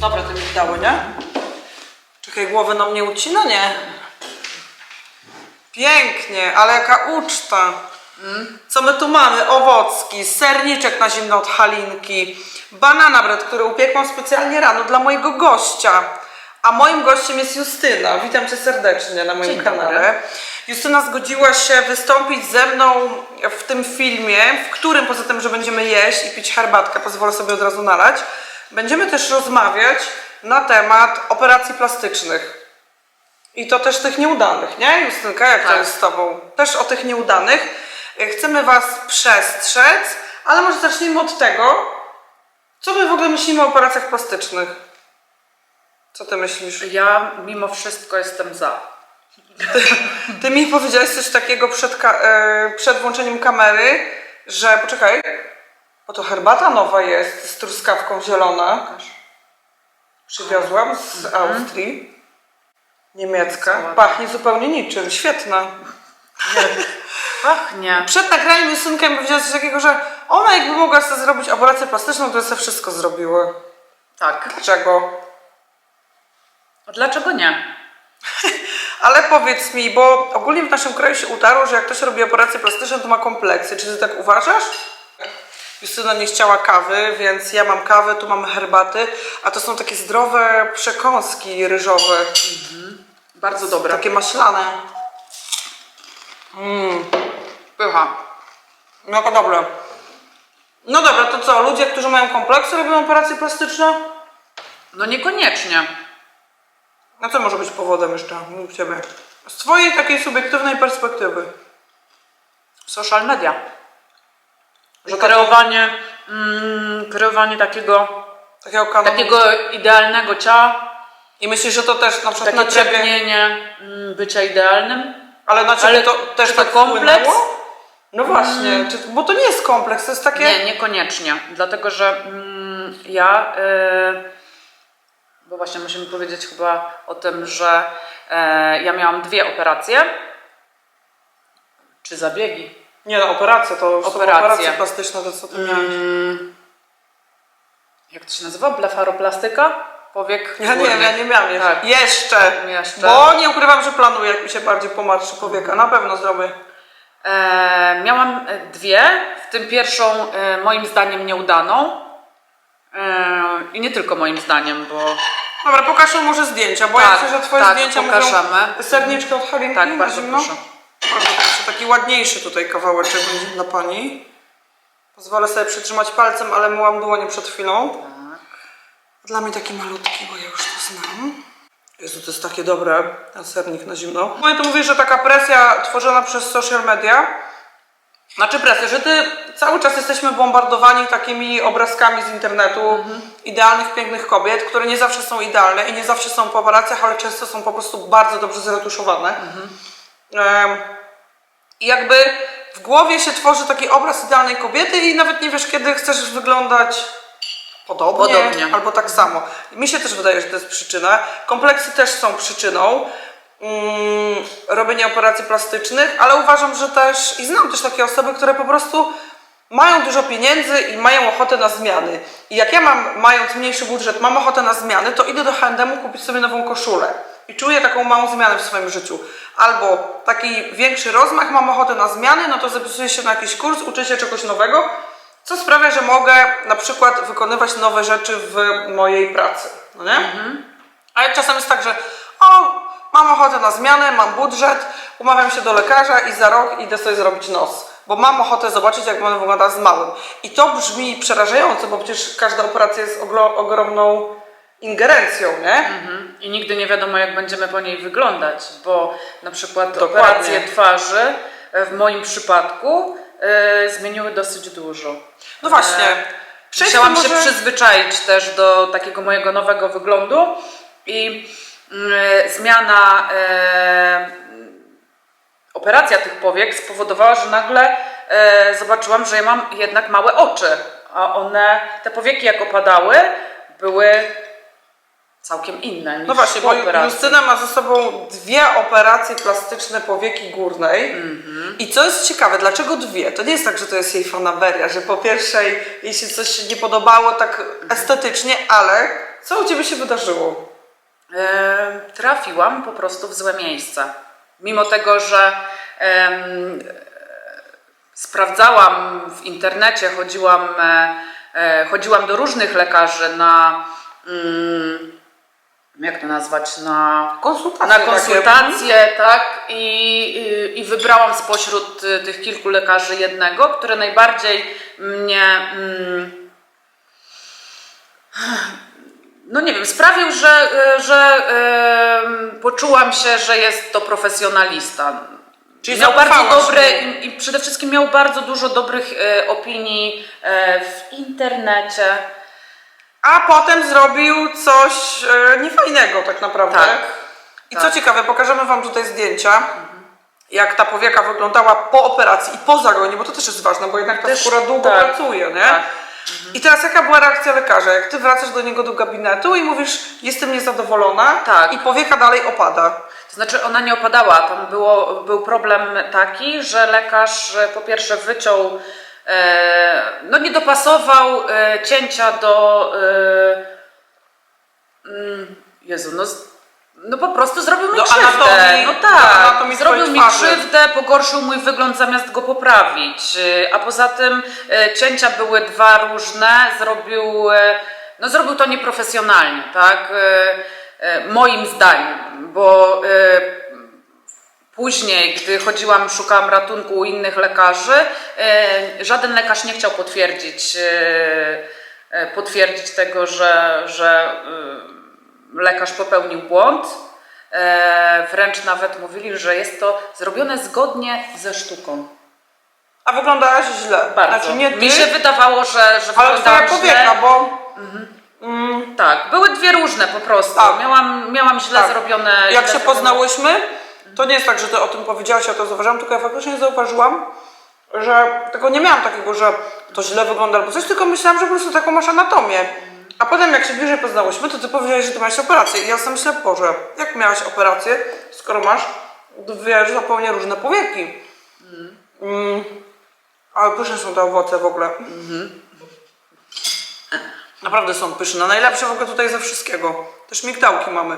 Dobre te migdały, nie? Czekaj, głowy nam nie ucina? Nie. Pięknie, ale jaka uczta. Co my tu mamy? Owocki, serniczek na zimno od Halinki, banana bread, który upiekłam specjalnie rano dla mojego gościa. A moim gościem jest Justyna. Witam Cię serdecznie na moim Dzień dobry. kanale. Justyna zgodziła się wystąpić ze mną w tym filmie, w którym poza tym, że będziemy jeść i pić herbatkę, pozwolę sobie od razu nalać, będziemy też rozmawiać na temat operacji plastycznych. I to też tych nieudanych, nie? Justynka, jak to Tak. jest z Tobą? Też o tych nieudanych. E, Chcemy Was przestrzec, ale może zacznijmy od tego, co my w ogóle myślimy o operacjach plastycznych. Co Ty myślisz? Ja mimo wszystko jestem za. Ty mi powiedziałeś coś takiego przed, e, przed włączeniem kamery, że poczekaj, bo to herbata nowa jest z truskawką zielona. Przywiozłam z Austrii. Niemiecka. Pachnie zupełnie niczym. Świetna. Pachnie. Przed nagraniem Justynka mi powiedziała coś takiego, że ona jakby mogła sobie zrobić operację plastyczną, to sobie wszystko zrobiły. Tak. Dlaczego? Dlaczego nie? Ale powiedz mi, bo ogólnie w naszym kraju się utarło, że jak ktoś robi operację plastyczną, to ma kompleksy. Czy ty tak uważasz? Justyna nie chciała kawy, więc ja mam kawę, tu mamy herbaty, a to są takie zdrowe przekąski ryżowe, Bardzo dobre. takie maślane. Pycha. No to dobre. No dobra, to co? Ludzie, którzy mają kompleksy, robią operacje plastyczne? No niekoniecznie. A co może być powodem jeszcze u Ciebie? Z Twojej takiej subiektywnej perspektywy. Social media. Że kreowanie, mm, kreowanie takiego, Takiego takiego idealnego ciała, I myślisz, że to też na przykład takie na Ciebie... pragnienie mm, bycia idealnym. Ale na Ciebie Ale to też czy to tak kompleks? wpłynęło? No właśnie, czy, bo to nie jest kompleks, to jest takie... Nie, niekoniecznie. Dlatego, że mm, ja, y, bo właśnie musimy powiedzieć chyba o tym, że e, ja miałam dwie operacje, czy zabiegi. Nie no, operacja to są Operacje. operacje plastyczne, to co Ty miałeś. Mm, jak to się nazywa? Blefaroplastyka? Powiek Ja nie wiem, ja nie miałam jeszcze. Tak. Jeszcze. Jeszcze. Bo nie ukrywam, że planuję, jak mi się bardziej pomarszy powieka. Na pewno zrobię. E, miałam e, dwie, w tym pierwszą e, moim zdaniem nieudaną. E, I nie tylko moim zdaniem, bo Dobra, pokaż nam może zdjęcia, bo Tak, ja myślę, że Twoje tak, zdjęcia pokażemy. mówią serniczkę od Halinki tak, na bardzo zimno. proszę. Bardzo proszę, taki ładniejszy tutaj kawałeczek będzie dla Pani. Pozwolę sobie przytrzymać palcem, ale myłam dłonie przed chwilą. Tak. Dla mnie taki malutki, bo ja już to znam. Jezu, to jest takie dobre, ten sernik na zimno. No i tu mówisz, że taka presja tworzona przez social media, znaczy presja, że ty cały czas jesteśmy bombardowani takimi obrazkami z internetu idealnych, pięknych kobiet, które nie zawsze są idealne i nie zawsze są po operacjach, ale często są po prostu bardzo dobrze zretuszowane. Em, I jakby w głowie się tworzy taki obraz idealnej kobiety i nawet nie wiesz, kiedy chcesz wyglądać podobnie, Podobnie. albo tak samo. I mi się też wydaje, że to jest przyczyna. Kompleksy też są przyczyną mm, robienia operacji plastycznych, ale uważam, że też i znam też takie osoby, które po prostu mają dużo pieniędzy i mają ochotę na zmiany. I jak ja mam, mając mniejszy budżet, mam ochotę na zmiany, to idę do H&M kupić sobie nową koszulę. I czuję taką małą zmianę w swoim życiu. Albo taki większy rozmach, mam ochotę na zmiany, no to zapisuję się na jakiś kurs, uczę się czegoś nowego, co sprawia, że mogę na przykład wykonywać nowe rzeczy w mojej pracy. No nie? A jak czasem jest tak, że o, mam ochotę na zmianę, mam budżet, umawiam się do lekarza i za rok idę sobie zrobić nos. Bo mam ochotę zobaczyć, jak będę wyglądała z małym. I to brzmi przerażająco, bo przecież każda operacja jest ogromną ingerencją, nie? Mhm. I nigdy nie wiadomo, jak będziemy po niej wyglądać, bo na przykład Dokładnie. operacje twarzy e, w moim przypadku e, zmieniły dosyć dużo. No właśnie. E, Musiałam się może- przyzwyczaić też do takiego mojego nowego wyglądu i mm, zmiana, e, operacja tych powiek spowodowała, że nagle zobaczyłam, że ja mam jednak małe oczy, a one, te powieki jak opadały, były całkiem inne niż No właśnie, bo operacji. Justyna ma ze sobą dwie operacje plastyczne powieki górnej. I co jest ciekawe, dlaczego dwie? To nie jest tak, że to jest jej fanaberia, że po pierwszej jej się coś nie podobało tak estetycznie, ale Co u Ciebie się wydarzyło? E, trafiłam po prostu w złe miejsce. Mimo tego, że e, sprawdzałam w internecie, chodziłam, e, e, chodziłam do różnych lekarzy na. Mm, jak to nazwać? Na Konsultacje na takie. konsultacje, tak, i, i, i wybrałam spośród y, tych kilku lekarzy jednego, który najbardziej mnie, mm, no nie wiem, sprawił, że, y, że y, poczułam się, że jest to profesjonalista. Czyli miał bardzo dobre i, i przede wszystkim miał bardzo dużo dobrych y, opinii y, w internecie. A potem zrobił coś e, niefajnego tak naprawdę. Tak. I Tak. co ciekawe, pokażemy Wam tutaj zdjęcia, jak ta powieka wyglądała po operacji i po zagonie, bo to też jest ważne, bo jednak ta Też- skóra długo tak. pracuje, nie? Tak. I teraz jaka była reakcja lekarza? Jak Ty wracasz do niego do gabinetu i mówisz, jestem niezadowolona Tak. i powieka dalej opada. To znaczy ona nie opadała. Tam było, był problem taki, że lekarz e, po pierwsze wyciął, no nie dopasował e, cięcia do. E, mm, Jezu, no, no po prostu zrobił mi Do krzywdę. anatomii- no tak, anatomii zrobił mi twarzy. krzywdę, pogorszył mój wygląd zamiast go poprawić. E, A poza tym e, cięcia były dwa różne, zrobił, e, no zrobił to nieprofesjonalnie, tak? E, e, Moim zdaniem, bo e, Później, gdy chodziłam, szukałam ratunku u innych lekarzy, e, żaden lekarz nie chciał potwierdzić, e, e, potwierdzić tego, że, że lekarz popełnił błąd. Wręcz nawet mówili, że jest to zrobione zgodnie ze sztuką. A wyglądałaś źle. Bardzo. Znaczy nie ty, Mi się wydawało, że, że ale twoja powieka, bo mm, Tak, były dwie różne po prostu. Tak. Miałam, miałam źle Tak. zrobione. jak się zrobione- poznałyśmy, to nie jest tak, że ty o tym powiedziałaś, ja to zauważyłam, tylko ja faktycznie zauważyłam, że tego nie miałam takiego, że to źle wygląda albo coś, tylko myślałam, że po prostu taką masz anatomię. A potem jak się bliżej poznałyśmy, to ty powiedziałeś, że ty miałeś operację. I ja sobie myślę, Boże, jak miałaś operację, skoro masz dwie zupełnie różne powieki. Mm. Ale pyszne są te owoce w ogóle. Naprawdę są pyszne. Najlepsze w ogóle tutaj ze wszystkiego. Też migdałki mamy.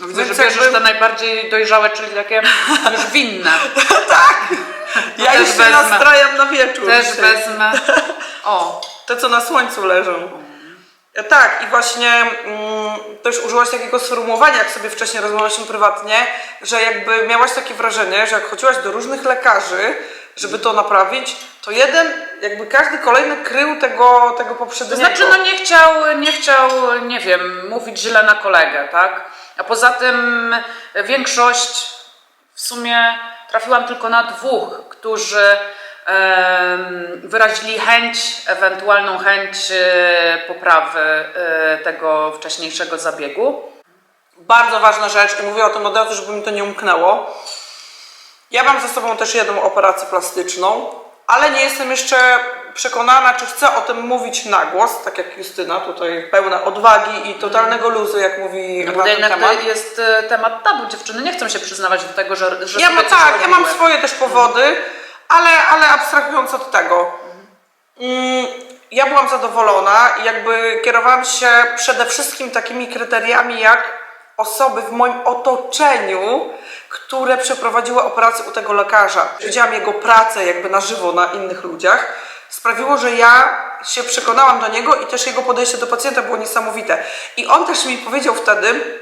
No Widzę, że Więc bierzesz jakby- te najbardziej dojrzałe, czyli takie już winne. Ja też już się wezmę. nastrajam na wieczór. Też dzisiaj. wezmę. O, Te, co na słońcu leżą. E, Tak, i właśnie mm, też użyłaś takiego sformułowania, jak sobie wcześniej rozmawialiśmy prywatnie, że jakby miałaś takie wrażenie, że jak chodziłaś do różnych lekarzy, żeby to naprawić, to jeden, jakby każdy kolejny krył tego, tego to poprzedniego. znaczy no nie chciał, nie chciał, nie wiem, mówić źle na kolegę, tak? A poza tym większość w sumie trafiłam tylko na dwóch, którzy wyrazili chęć, ewentualną chęć e, poprawy e, tego wcześniejszego zabiegu. Bardzo ważna rzecz i mówię o tym od razu, żeby mi to nie umknęło. Ja mam za sobą też jedną operację plastyczną, ale nie jestem jeszcze przekonana, czy chcę o tym mówić na głos, tak jak Justyna, tutaj pełna odwagi i totalnego luzu, jak mówi No na jednak temat. to jest e, temat tabu. Dziewczyny nie chcą się przyznawać do tego, że, że Ja mam, tak, ja mam swoje też powody, ale, ale abstrahując od tego. Mm, ja byłam zadowolona i jakby kierowałam się przede wszystkim takimi kryteriami jak osoby w moim otoczeniu, które przeprowadziły operację u tego lekarza. Widziałam jego pracę jakby na żywo na innych ludziach. Sprawiło, że ja się przekonałam do niego i też jego podejście do pacjenta było niesamowite. I on też mi powiedział wtedy,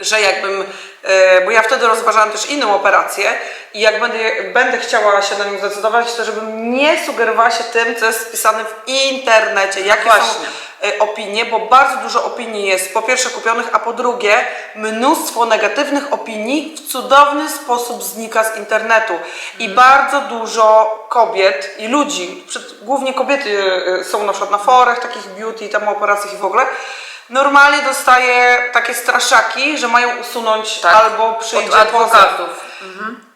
że jakbym, e, bo ja wtedy rozważałam też inną operację i jak będę, będę chciała się na nią zdecydować, to żebym nie sugerowała się tym, co jest spisane w internecie, jakie są Właśnie. e, opinie, bo bardzo dużo opinii jest po pierwsze kupionych, a po drugie mnóstwo negatywnych opinii w cudowny sposób znika z internetu. I bardzo dużo kobiet i ludzi, głównie kobiety e, są na przykład na forach takich beauty, tam operacjach i w ogóle, normalnie dostaje takie straszaki, że mają usunąć Tak. albo przyjdzie Od adwokatów.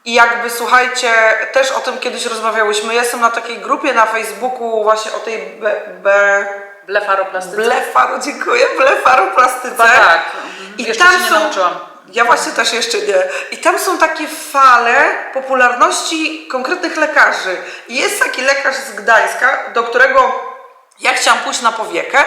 I jakby słuchajcie, też o tym kiedyś rozmawiałyśmy. Jestem na takiej grupie na Facebooku właśnie o tej be, be, Blefaroplastyce. blefaro, dziękuję, blefaroplastyce. Chyba tak. Mhm. I Jeszcze tam się nie są, nauczyłam. Ja właśnie też jeszcze nie. I tam są takie fale popularności konkretnych lekarzy. I jest taki lekarz z Gdańska, do którego ja chciałam pójść na powiekę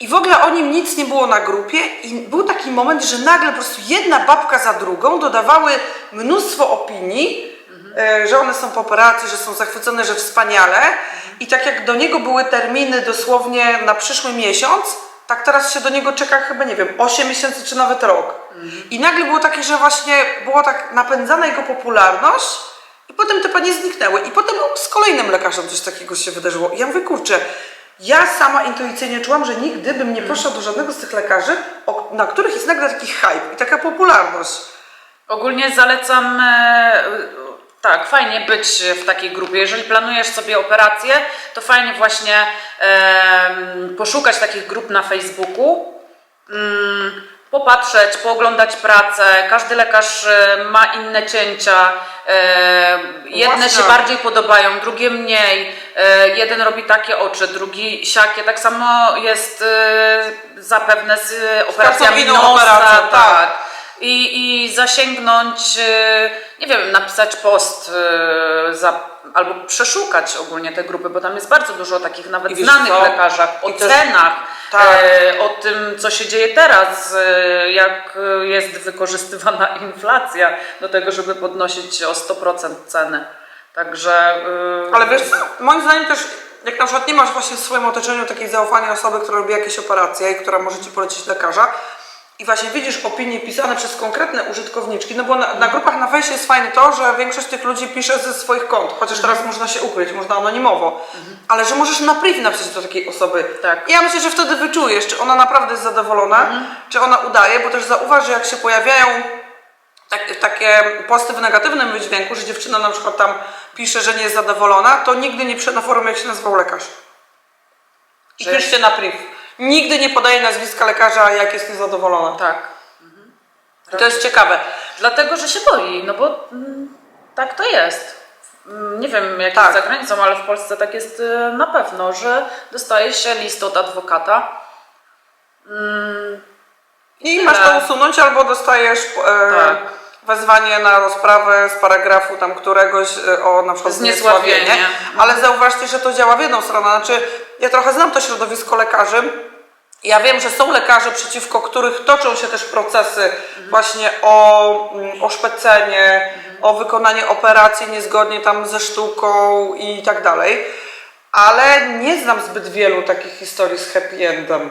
I w ogóle o nim nic nie było na grupie i był taki moment, że nagle po prostu jedna babka za drugą dodawały mnóstwo opinii, e, że one są po operacji, że są zachwycone, że wspaniale. I tak jak do niego były terminy dosłownie na przyszły miesiąc, tak teraz się do niego czeka chyba, nie wiem, 8 miesięcy czy nawet rok. I nagle było takie, że właśnie była tak napędzana jego popularność i potem te panie zniknęły. I potem z kolejnym lekarzem coś takiego się wydarzyło. I ja mówię, kurczę, ja sama intuicyjnie czułam, że nigdy bym nie poszła do żadnego z tych lekarzy, na których jest nagle taki hype i taka popularność. Ogólnie zalecam, e, tak, fajnie być w takiej grupie. Jeżeli planujesz sobie operację, to fajnie właśnie poszukać takich grup na Facebooku, mm, popatrzeć, pooglądać pracę. Każdy lekarz e, ma inne cięcia. E, jedne się bardziej podobają, drugie mniej. E, jeden robi takie oczy, drugi siakie. Tak samo jest e, zapewne z operacjami nosa. operacją, tak. tak i, i zasięgnąć, e, nie wiem, napisać post za, albo przeszukać ogólnie te grupy, bo tam jest bardzo dużo takich nawet wiesz znanych co? lekarzach, o I też- cenach, tak. e, o tym, co się dzieje teraz, e, jak e, jest wykorzystywana inflacja do tego, żeby podnosić o 100% ceny. Także. e, Ale wiesz co, moim zdaniem też, jak na przykład nie masz właśnie w swoim otoczeniu takiej zaufania osoby, która robi jakieś operacje i która może Ci polecić lekarza i właśnie widzisz opinie pisane przez konkretne użytkowniczki, no bo na, na grupach na fejsie jest fajne to, że większość tych ludzi pisze ze swoich kont, chociaż teraz można się ukryć, można anonimowo, ale że możesz na priv napisać do takiej osoby. Tak. I ja myślę, że wtedy wyczujesz, czy ona naprawdę jest zadowolona, czy ona udaje, bo też zauważ, że jak się pojawiają tak, takie posty w negatywnym wydźwięku, że dziewczyna na przykład tam pisze, że nie jest zadowolona, to nigdy nie pisze na forum, jak się nazywał lekarz. I piszcie na priv. Nigdy nie podaje nazwiska lekarza, jak jest niezadowolona. Tak. I to jest ciekawe. Dlatego, że się boi, no bo mm, tak to jest. Mm, Nie wiem jak Tak. jest za granicą, ale w Polsce tak jest y, na pewno, że dostaje się list od adwokata. I masz to usunąć, albo dostajesz e, Tak. wezwanie na rozprawę z paragrafu tam któregoś e, o na przykład Zniesławienie. zniesławienie. Ale zauważcie, że to działa w jedną stronę. Znaczy, ja trochę znam to środowisko lekarzy. Ja wiem, że są lekarze, przeciwko których toczą się też procesy właśnie o mm, oszpecenie, o wykonanie operacji niezgodnie tam ze sztuką i tak dalej. Ale nie znam zbyt wielu takich historii z happy endem.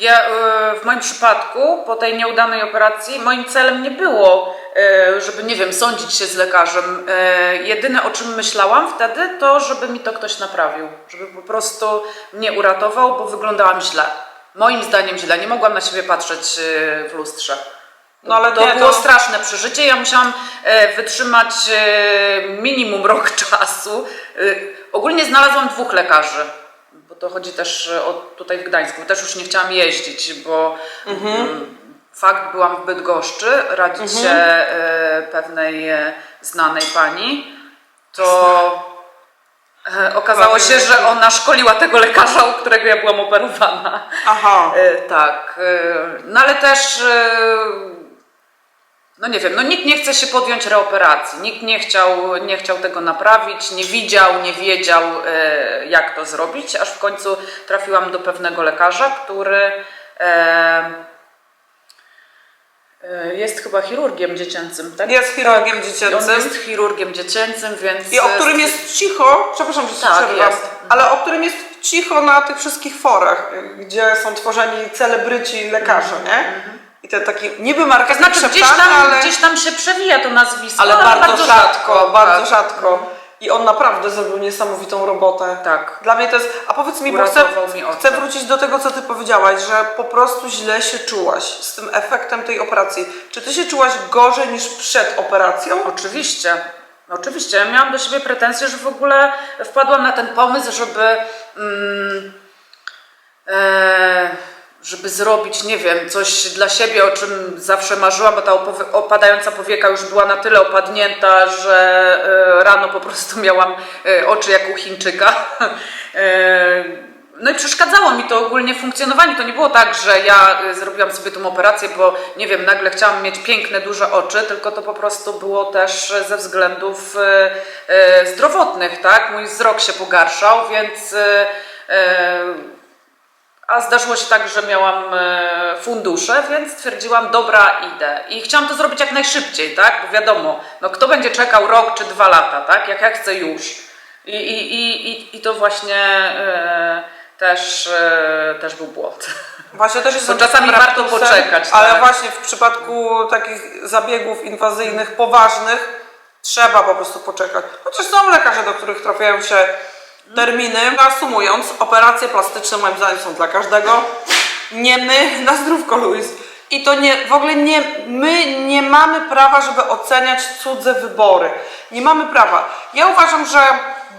Ja y, w moim przypadku, po tej nieudanej operacji, moim celem nie było, y, żeby, nie wiem, sądzić się z lekarzem. Y, Jedyne o czym myślałam wtedy, to żeby mi to ktoś naprawił. Żeby po prostu mnie uratował, bo wyglądałam źle. Moim zdaniem źle. Nie mogłam na siebie patrzeć w lustrze. No ale to nie, było to- straszne przeżycie. Ja musiałam e, wytrzymać e, minimum rok czasu. Ogólnie znalazłam dwóch lekarzy, bo to chodzi też e, o tutaj w Gdańsku. Też już nie chciałam jeździć, bo mm, fakt byłam w Bydgoszczy radzić się e, pewnej e, znanej pani. To okazało się, że ona szkoliła tego lekarza, u którego ja byłam operowana. Aha. Tak. No ale też. No nie wiem, no nikt nie chce się podjąć reoperacji, nikt nie chciał, nie chciał tego naprawić, nie widział, nie wiedział e, jak to zrobić, aż w końcu trafiłam do pewnego lekarza, który e, e, jest chyba chirurgiem dziecięcym, tak? Jest chirurgiem On dziecięcym. jest chirurgiem dziecięcym, więc... I o którym jest cicho, przepraszam, że się Tak, przerwam, ale o którym jest cicho na tych wszystkich forach, gdzie są tworzeni celebryci lekarze, nie? I ten taki niby Mhm. To marketing znaczy gdzieś tam, ale, gdzieś tam się przewija to nazwisko, ale bardzo, rzadko, bardzo tak. rzadko. I on naprawdę zrobił niesamowitą robotę. Tak. Dla mnie to jest. A powiedz mi, bo chcę, Uratował mi chcę wrócić do tego, co ty powiedziałaś, że po prostu źle się czułaś z tym efektem tej operacji. Czy ty się czułaś gorzej niż przed operacją? Oczywiście. Oczywiście. Ja miałam do siebie pretensje, że w ogóle wpadłam na ten pomysł, żeby. Mm, e, żeby zrobić, nie wiem, coś dla siebie, o czym zawsze marzyłam, bo ta opadająca powieka już była na tyle opadnięta, że e, rano po prostu miałam e, oczy jak u Chińczyka. E, no i przeszkadzało mi to ogólnie w funkcjonowaniu. To nie było tak, że ja zrobiłam sobie tą operację, bo nie wiem, nagle chciałam mieć piękne, duże oczy, tylko to po prostu było też ze względów zdrowotnych, tak? Mój wzrok się pogarszał, więc A zdarzyło się tak, że miałam e, fundusze, więc stwierdziłam, dobra, idę. I chciałam to zrobić jak najszybciej, tak? Bo wiadomo, no kto będzie czekał rok czy dwa lata, tak? Jak ja chcę już. I, i, i, i, i to właśnie e, też, e, też był błąd. Właśnie też jest Bo czasami warto poczekać, Ale tak. właśnie w przypadku takich zabiegów inwazyjnych, poważnych, trzeba po prostu poczekać. Chociaż są lekarze, do których trafiają się terminy. Reasumując, operacje plastyczne moim zdaniem są dla każdego. Nie my, na zdrówko Luis. I to nie, w ogóle nie, my nie mamy prawa, żeby oceniać cudze wybory. Nie mamy prawa. Ja uważam, że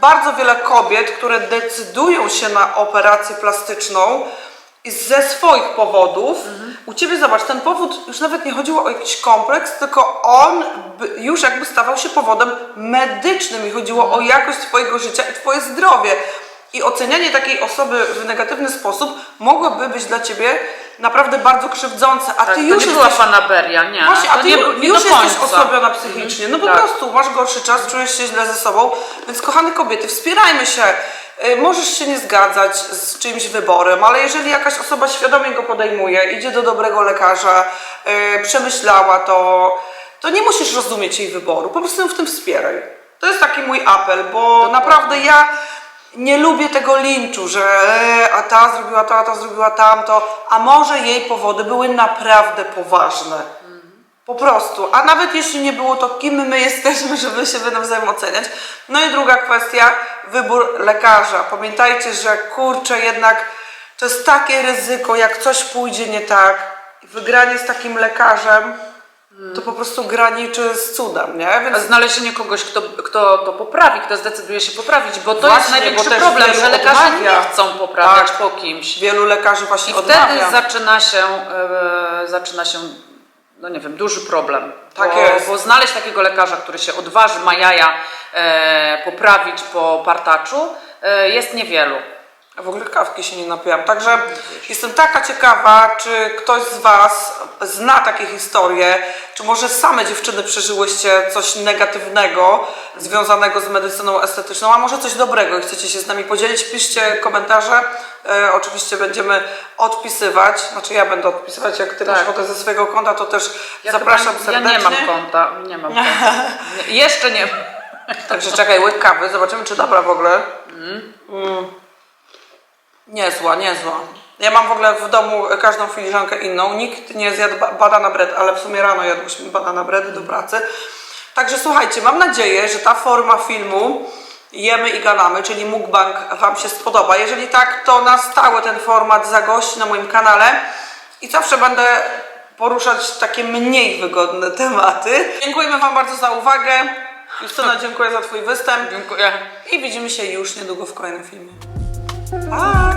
bardzo wiele kobiet, które decydują się na operację plastyczną, ze swoich powodów. U ciebie zobacz, ten powód już nawet nie chodziło o jakiś kompleks, tylko on już jakby stawał się powodem medycznym i chodziło o jakość twojego życia i twoje zdrowie. I ocenianie takiej osoby w negatywny sposób mogłoby być dla ciebie naprawdę bardzo krzywdzące, a Tak, ty to już nie była jesteś fanaberia, nie. Właśnie, a to ty nie, nie już jesteś osłabiona psychicznie, no po Tak. prostu masz gorszy czas, czujesz się źle ze sobą, więc kochane kobiety, wspierajmy się. Y, Możesz się nie zgadzać z czyimś wyborem, ale jeżeli jakaś osoba świadomie go podejmuje, idzie do dobrego lekarza, y, przemyślała to, to nie musisz rozumieć jej wyboru, po prostu ją w tym wspieraj. To jest taki mój apel, bo naprawdę ja nie lubię tego linczu, że e, a ta zrobiła to, a ta zrobiła tamto, a może jej powody były naprawdę poważne. Po prostu. A nawet jeśli nie było, to kim my jesteśmy, żeby siebie nawzajem oceniać. No i druga kwestia, wybór lekarza. Pamiętajcie, że kurczę, jednak to jest takie ryzyko, jak coś pójdzie nie tak, wygranie z takim lekarzem, to po prostu graniczy z cudem, nie? Więc A Znalezienie kogoś, kto, kto to poprawi, kto zdecyduje się poprawić, bo to Właśnie, jest największy problem, że lekarze odmawia. nie chcą poprawiać Tak. po kimś. wielu lekarzy właśnie I odmawia. wtedy zaczyna się, e, zaczyna się, no nie wiem, duży problem. Tak bo, jest. Bo znaleźć takiego lekarza, który się odważy, ma jaja e, poprawić po partaczu, e, jest niewielu. Ja w ogóle kawki się nie napijam. Także jestem taka ciekawa, czy ktoś z Was zna takie historie, czy może same dziewczyny przeżyłyście coś negatywnego związanego z medycyną estetyczną, a może coś dobrego i chcecie się z nami podzielić. Piszcie komentarze. E, oczywiście będziemy odpisywać. Znaczy ja będę odpisywać, jak Ty masz Tak. ochotę ze swojego konta, to też Ja zapraszam chyba, serdecznie. Ja nie mam konta, nie mam konta. Nie, jeszcze nie mam. Także czekaj, łyk kawy, zobaczymy czy dobra w ogóle. Mm. Niezła, niezła. Ja mam w ogóle w domu każdą filiżankę inną. Nikt nie zjadł ba- banana bread, ale w sumie rano jadłyśmy banana bread do pracy. Także słuchajcie, mam nadzieję, że ta forma filmu Jemy i gadamy, czyli mukbang Wam się spodoba. Jeżeli tak, to na stałe ten format zagości na moim kanale i zawsze będę poruszać takie mniej wygodne tematy. Dziękujemy Wam bardzo za uwagę. Justyna, dziękuję za Twój występ Dziękuję. i widzimy się już niedługo w kolejnym filmie. Pa!